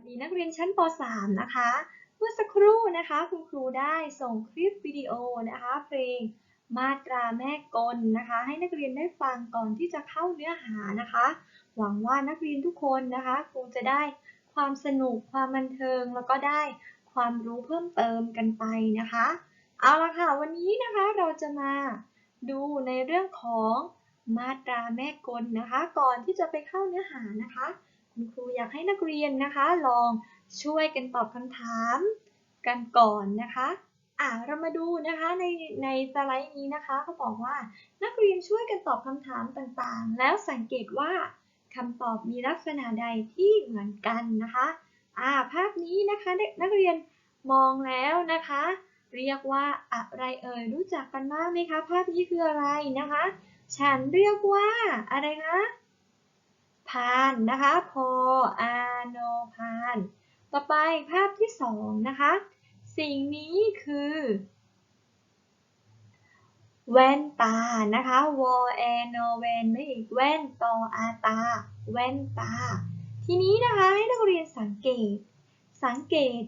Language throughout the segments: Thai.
สดีนักเรียนชั้นป .3 นะคะ เมื่อสักครู่นะคะคุณครูได้ส่งคลิปวิดีโอนะคะเพลงมาตราแม่กลนะคะ ให้นักเรียนได้ฟังก่อนที่จะเข้าเนื้อหานะคะ หวังว่านักเรียนทุกคนนะคะคงจะได้ความสนุกความบันเทิงแล้วก็ได้ความรู้เพิ่มเติมกันไปนะคะ เอาละค่ะวันนี้นะคะเราจะมาดูในเรื่องของมาตราแม่กลนะคะ ก่อนที่จะไปเข้าเนื้อหานะคะ คุณครูอยากให้นักเรียนนะคะ ลองช่วยกันตอบคำถามกันก่อนนะคะอะเรามาดูนะคะในในสไลด์นี้นะคะเขาบอกว่านักเรียนช่วยกันตอบคำถามต่างๆ แล้วสังเกตว่าคำตอบมีลักษณะใดที่เหมือนกันนะคะอ่าภาพนี้นะคะนักเรียนมองแล้วนะคะ เรียกว่าอะไรเอ่ยรู้จักกันบ้างไหมคะ ภาพนี้คืออะไรนะคะ ฉันเรียกว่าอะไรคะ พานนะคะพออาโนพาน ต่อไปภาพที่สองนะคะ สิ่งนี้คือแว่นตานะคะวอแอนโนเวนไม่อีกแว่นตออาตา แว่นตา ทีนี้นะคะให้นักเรียนสังเกต สังเกต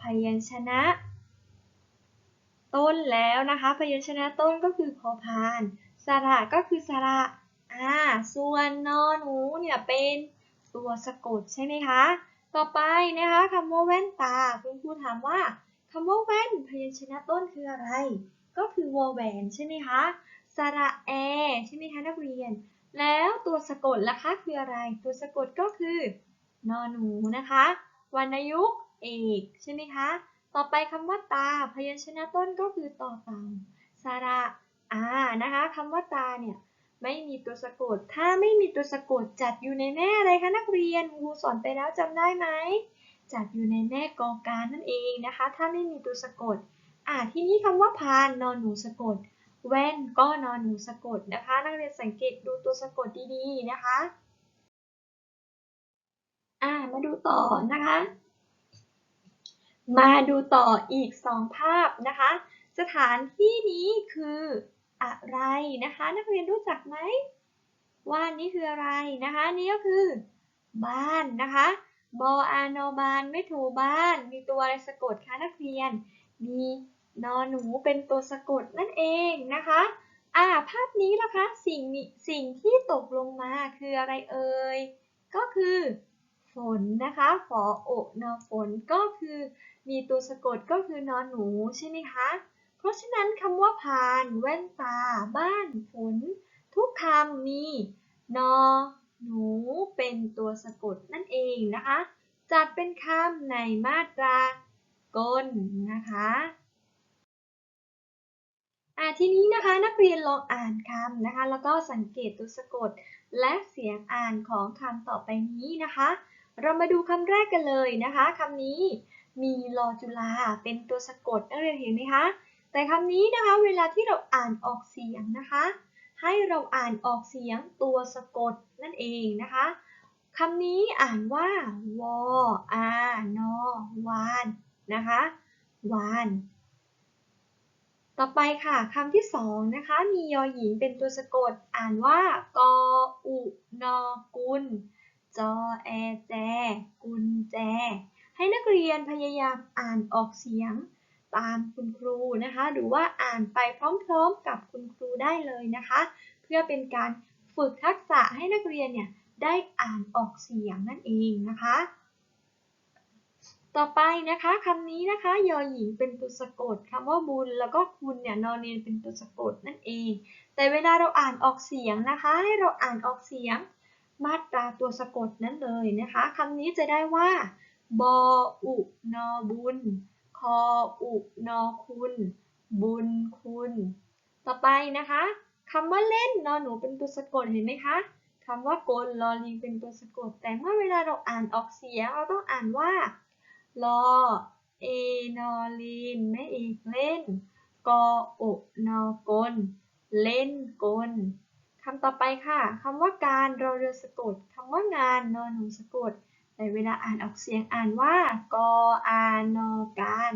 พยัญชนะ ต้นแล้วนะคะ พยัญชนะต้นก็คือพอพานสระก็คือสระ อ่า ส่วนนอหนูเนี่ยเป็นตัวสะกดใช่ไหมคะ ต่อไปนะคะคำว่าแว่นตา คุณครูถามว่าคำว่าแว่นพยัญชนะต้นคืออะไร ก็คือวอแหวนใช่ไหมคะสระแอใช่ไหมคะนักเรียน แล้วตัวสะกดล่ะคะคืออะไร ตัวสะกดก็คือนอหนูนะคะวรรณยุกต์เอกใช่ไหมคะ ต่อไปคำว่าตา พยัญชนะต้นก็คือต่อเต่าสระอานะคะคำว่าตาเนี่ย ไม่มีตัวสะกด ถ้าไม่มีตัวสะกดจัดอยู่ในแม่อะไรคะนักเรียนครูสอนไปแล้วจำได้ไหม จัดอยู่ในแม่กอการนั่นเองนะคะ ถ้าไม่มีตัวสะกด อ่าที่นี้คำว่าพานนอนหนูสะกด แว่นก็นอนหนูสะกดนะคะ นักเรียนสังเกตดูตัวสะกดดีๆนะคะ อ่ามาดูต่อนะคะ มาดูต่ออีกสองภาพนะคะ สถานที่นี้คือ อะไรนะคะ นักเรียนรู้จักไหมว่านี่คืออะไรนะคะนี่ก็คือ บ้านนะคะบออานอบานไม่ถูบ้าน มีตัวอะไรสะกดคะนักเรียน มีนอนหนูเป็นตัวสะกดนั่นเองนะคะอ่าภาพนี้นะคะสิ่งสิ่งที่ตกลงมาคืออะไรเอ่ยก็คือฝนนะคะฝอโอนอฝนก็คือมีตัวสะกดก็คือนอนหนูใช่ไหมคะ เพราะฉะนั้นคำว่าพาน แว่นตา บ้านฝนทุกคำมีนอ หนู เป็นตัวสะกดนั่นเองนะคะ จัดเป็นคำในมาตรากลนะคะอ่ทีนี้นะคะนักเรียนลองอ่านคำนะคะ แล้วก็สังเกตตัวสะกดและเสียงอ่านของคำต่อไปนี้นะคะ เรามาดูคำแรกกันเลยนะคะคำนี้มีลอจุลาเป็นตัวสะกดนักเรียนเห็นไหมคะ แต่คำนี้นะคะเวลาที่เราอ่านออกเสียงนะคะ ให้เราอ่านออกเสียงตัวสะกดนั่นเองนะคะคำนี้อ่านว่าวออานอวานนะคะวานต่อไปค่ะคำที่สองนะคะ มียอหญิงเป็นตัวสะกด อ่านว่ากออุนอกุลจอแอแจ กุญแจ ให้นักเรียนพยายามอ่านออกเสียง ตามคุณครูนะคะ หรือว่าอ่านไปพร้อมๆกับคุณครูได้เลยนะคะ เพื่อเป็นการฝึกทักษะให้นักเรียนเนี่ยได้อ่านออกเสียงนั่นเองนะคะ ต่อไปนะคะคำนี้นะคะยอหญิงเป็นตัวสะกดคำว่าบุญแล้วก็คุณเนี่ยนอนเนนเป็นตัวสะกดนั่นเอง แต่เวลาเราอ่านออกเสียงนะคะ ให้เราอ่านออกเสียงมาตราตัวสะกดนั้นเลยนะคะคำนี้จะได้ว่าบออุนอบุญ คออุนอคุณ บุญคุณ ต่อไปนะคะคำว่าเล่นนอนหนูเป็นตัวสะกดเห็นไหมคะคำว่ากลลอลิงเป็นตัวสะกด แต่เมื่อเวลาเราอ่านออกเสียงเราต้องอ่านว่าลอเอนอลีนไม่เอกเล่นกอโอนอกลเล่นกลคำต่อไปค่ะคำว่าการรอเรือสะกดคำว่างานนอนหนูสะกด แต่เวลาอ่านออกเสียงอ่านว่ากออานอการ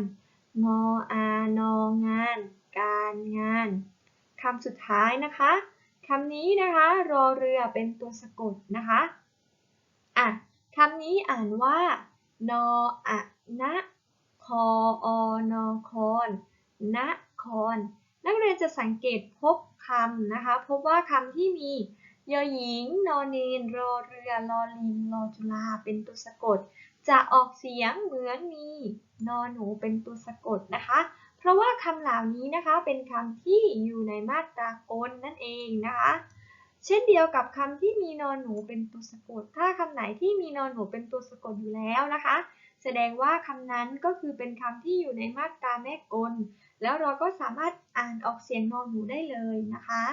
งออานองาน การงานคำสุดท้ายนะคะคำนี้นะคะรอเรือเป็นตัวสะกดนะคะอะคำนี้อ่านว่านออะนะคออนอคอนนะคอนนักเรียนจะสังเกตพบคำนะคะ พบว่าคำที่มี ยอหญิง นอนเนนรอเรือลอลิงรอจุฬาเป็นตัวสะกด จะออกเสียงเหมือนมีนอหนูเป็นตัวสะกดนะคะ เพราะว่าคำเหล่านี้นะคะเป็นคำที่อยู่ในมาตรากลนั่นเองนะคะเช่นเดียวกับคำที่มีนอนหนูเป็นตัวสะกด ถ้าคำไหนที่มีนอนหนูเป็นตัวสะกดอยู่แล้วนะคะ แสดงว่าคำนั้นก็คือเป็นคำที่อยู่ในมาตราแม่กล แล้วเราก็สามารถอ่านออกเสียงนอนหนูได้เลยนะคะ